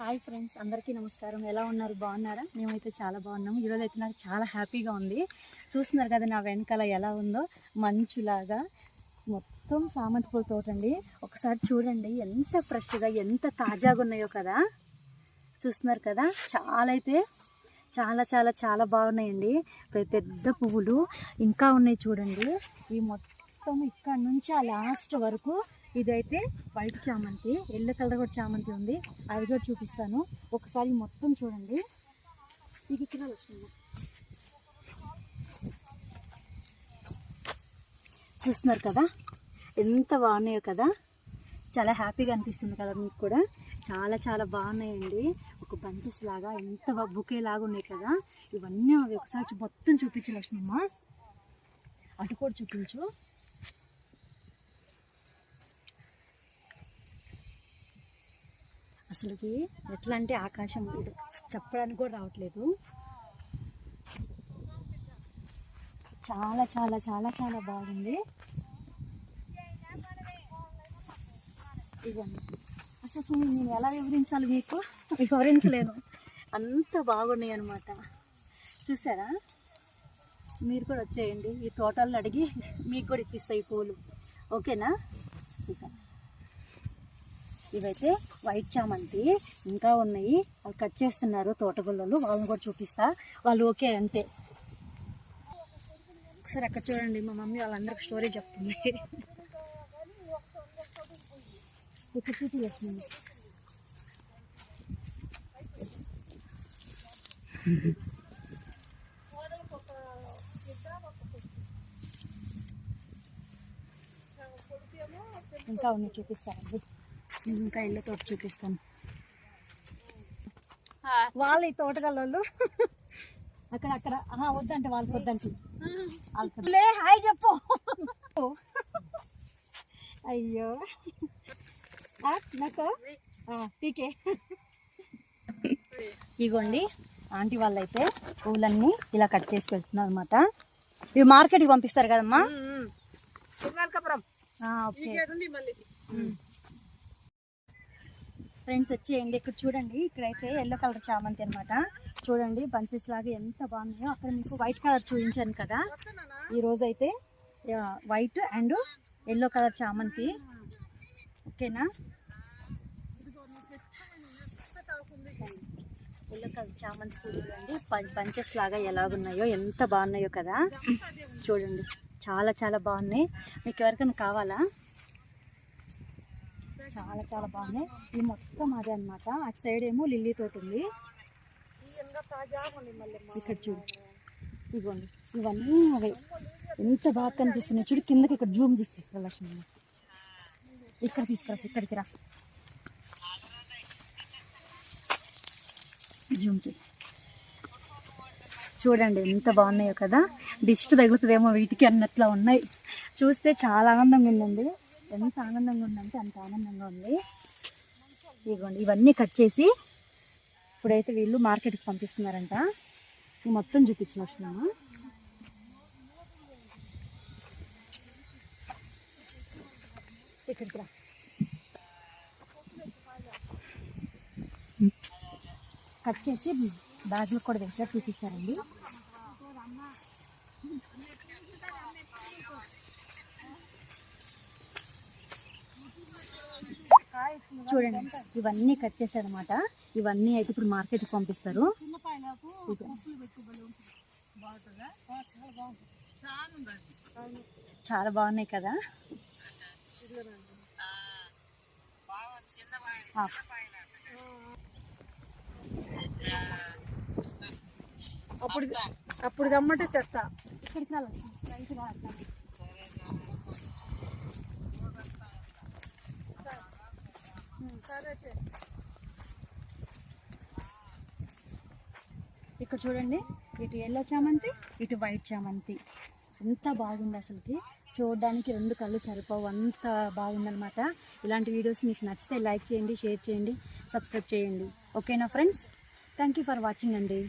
Hi friends అందరికీ నమస్కారం. ఎలా ఉన్నారు? బాగున్నారా? మేమైతే చాలా బాగున్నాము. ఈరోజు అయితే నాకు చాలా హ్యాపీగా ఉంది. చూస్తున్నారు కదా నా వెనకాల ఎలా ఉందో? మంచులాగా మొత్తం చామంతి పూల తోట అండి ఒకసారి చూడండి ఎంత ఫ్రెష్గా ఎంత తాజాగా ఉన్నాయో కదా? చూస్తున్నారు కదా? చాలా అయితే చాలా చాలా చాలా బాగున్నాయండి. పెద్ద పువ్వులు ఇంకా ఉన్నాయి చూడండి. ఈ మొత్తం ఇక్కడ నుంచి ఆ లాస్ట్ వరకు ఇదైతే వైట్ చామంతి ఎల్లో కలర్ కూడా చామంతి ఉంది. అది కూడా చూపిస్తాను. ఒకసారి మొత్తం చూడండి. ఇది ఇక్కడ వచ్చింది చూస్తున్నారు కదా? ఎంత బాగున్నాయో కదా? చాలా హ్యాపీగా అనిపిస్తుంది కదా మీకు కూడా? చాలా చాలా బాగున్నాయండి. ఒక బంచెస్ లాగా ఎంత బుకే లాగా ఉన్నాయి కదా? ఇవన్నీ అవి ఒకసారి మొత్తం చూపించు లక్ష్మమ్మ. అటు కూడా చూపించు. అసలుకి ఎట్లా అంటే ఆకాశం ఇది చెప్పడానికి కూడా రావట్లేదు. చాలా చాలా చాలా చాలా బాగుంది. ఇవన్నీ అసలు నేను ఎలా వివరించాలి మీకు? వివరించలేను. అంత బాగున్నాయి అనమాట చూసారా? మీరు కూడా వచ్చేయండి. ఈ తోటల్లో అడిగి మీకు కూడా ఇప్పిస్తాయి ఈ పూలు. ఓకేనా? ఇక. ఇవైతే వైట్ చామంతి ఇంకా ఉన్నాయి. అవి కట్ చేస్తున్నారు తోటగుళ్ళలు వాళ్ళని కూడా చూపిస్తా. వాళ్ళు ఓకే అంతే ఒకసారి అక్కడ చూడండి. మా మమ్మీ వాళ్ళందరికి స్టోరీ చెప్తుంది. ఇక్కడ చూపిస్తుంది ఇంకా ఉన్నాయి చూపిస్తారండి ఇంకా ఇల్లు తోట చూపిస్తాను. వాళ్ళు ఈ తోటగల్లోళ్ళు. అక్కడ అక్కడ. వద్దంటే వాళ్ళకి వద్దంటే. వాళ్ళకి హాయ్ చెప్పు. అయ్యో. నాకు? టీకే. ఇగోండి ఆంటీ వాళ్ళైతే పూలన్నీ ఇలా కట్ చేసి పెడుతున్నారు అనమాట ఇవి మార్కెట్కి పంపిస్తారు కదమ్మా? ఓకే. ఫ్రెండ్స్ వచ్చేయండి. ఇక్కడ చూడండి ఇక్కడైతే ఎల్లో కలర్ చామంతి అనమాట చూడండి బంచెస్ లాగా ఎంత బాగున్నాయో. అక్కడ మీకు వైట్ కలర్ చూపించాను కదా. ఈరోజు అయితే వైట్ అండ్ ఎల్లో కలర్ చామంతి. ఓకేనా? ఎల్లో కలర్ చామంతి చూడండి. బంచెస్ లాగా ఎలాగున్నాయో ఎంత బాగున్నాయో కదా. చూడండి చాలా చాలా బాగున్నాయి. మీకు ఎవరికైనా కావాలా? చాలా చాలా బాగున్నాయి. ఇది మొత్తం అదే అన్నమాట. అటు సైడ్ ఏమో లిల్లీ తోట ఉంది. ఇక్కడ చూడు. ఇవ్వండి. ఇవన్నీ అవే. ఎంత బాగా కనిపిస్తున్నాయి చూడు. కిందకి ఇక్కడ జూమ్ తీసి తీసుకురా లక్ష్మి. ఇక్కడ తీసుకురా ఇక్కడికి రా. జూమ్ చేయి. చూడండి ఎంత బాగున్నాయో కదా. డిస్ట్ తగులుతుందేమో వీటికి అన్నట్లా ఉన్నాయి. చూస్తే చాలా ఆనందంగా ఉందండి. ఎంత ఆనందంగా ఉందంటే అంత ఆనందంగా ఉంది. ఇదిగోండి ఇవన్నీ కట్ చేసి ఇప్పుడైతే వీళ్ళు మార్కెట్కి పంపిస్తున్నారంట. ఇవి మొత్తం చూపించిన వచ్చినాము ఇక్కడికి రా. కట్ చేసి బ్యాగ్లో కూడా వేసారు చూపిస్తారండి. చూడండి ఇవన్నీ కట్ చేశారనమాట ఇవన్నీ అయితే ఇప్పుడు మార్కెట్కి పంపిస్తారు. చాలా బాగున్నాయి కదా. అప్పుడు అప్పుడు దమ్మంటే తెస్తా ఇక్కడికి రా లక్ష్మి. రైట్ రా అట్లా. సరే ఇక్కడ చూడండి ఇటు ఎల్లో చామంతి ఇటు వైట్ చామంతి. ఎంత బాగుంది అసలుకి. చూడడానికి రెండు కళ్ళు సరిపోవు. అంత బాగుందనమాట ఇలాంటి వీడియోస్ మీకు నచ్చితే లైక్ చేయండి షేర్ చేయండి సబ్స్క్రైబ్ చేయండి. ఓకేనా friends thank you for watching అండి.